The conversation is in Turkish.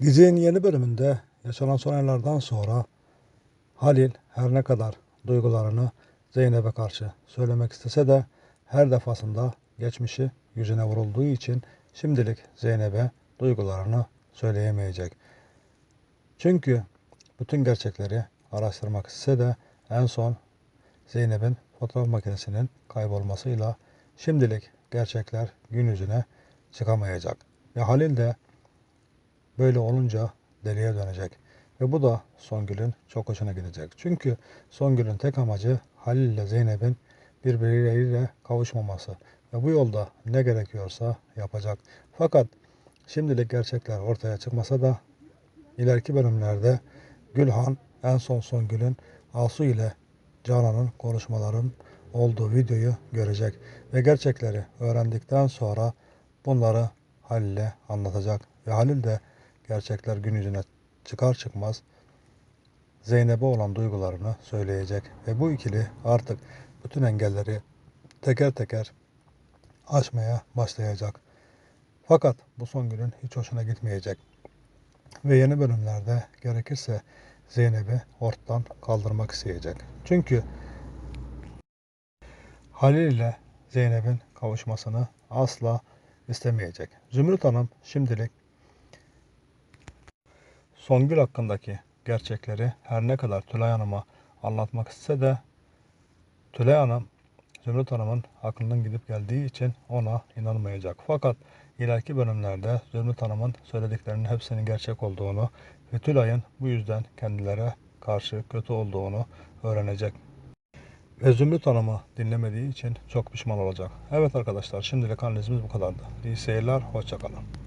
Dizinin yeni bölümünde yaşanan son olaylardan sonra Halil her ne kadar duygularını Zeynep'e karşı söylemek istese de her defasında geçmişi yüzüne vurulduğu için şimdilik Zeynep'e duygularını söyleyemeyecek. Çünkü bütün gerçekleri araştırmak istese de en son Zeynep'in fotoğraf makinesinin kaybolmasıyla şimdilik gerçekler gün yüzüne çıkamayacak. Ve Halil de Böyle olunca deliye dönecek. Ve bu da Songül'ün çok hoşuna gidecek. Çünkü Songül'ün tek amacı Halil ile Zeynep'in birbirleriyle kavuşmaması. Ve bu yolda ne gerekiyorsa yapacak. Fakat şimdilik gerçekler ortaya çıkmasa da ileriki bölümlerde Gülhan en son Songül'ün Asu ile Canan'ın konuşmaların olduğu videoyu görecek. Ve gerçekleri öğrendikten sonra bunları Halil'e anlatacak. Ve Halil de gerçekler gün yüzüne çıkar çıkmaz Zeynep'e olan duygularını söyleyecek. Ve bu ikili artık bütün engelleri teker teker aşmaya başlayacak. Fakat bu son günün hiç hoşuna gitmeyecek. Ve yeni bölümlerde gerekirse Zeynep'i ortadan kaldırmak isteyecek. Çünkü Halil ile Zeynep'in kavuşmasını asla istemeyecek. Zümrüt Hanım şimdilik Songül hakkındaki gerçekleri her ne kadar Tülay Hanım'a anlatmak istese de Tülay Hanım Zümrüt Hanım'ın aklının gidip geldiği için ona inanmayacak. Fakat ileriki bölümlerde Zümrüt Hanım'ın söylediklerinin hepsinin gerçek olduğunu ve Tülay'ın bu yüzden kendilere karşı kötü olduğunu öğrenecek. Ve Zümrüt Hanım'ı dinlemediği için çok pişman olacak. Evet arkadaşlar şimdilik analizimiz bu kadardı. İyi seyirler, hoşçakalın.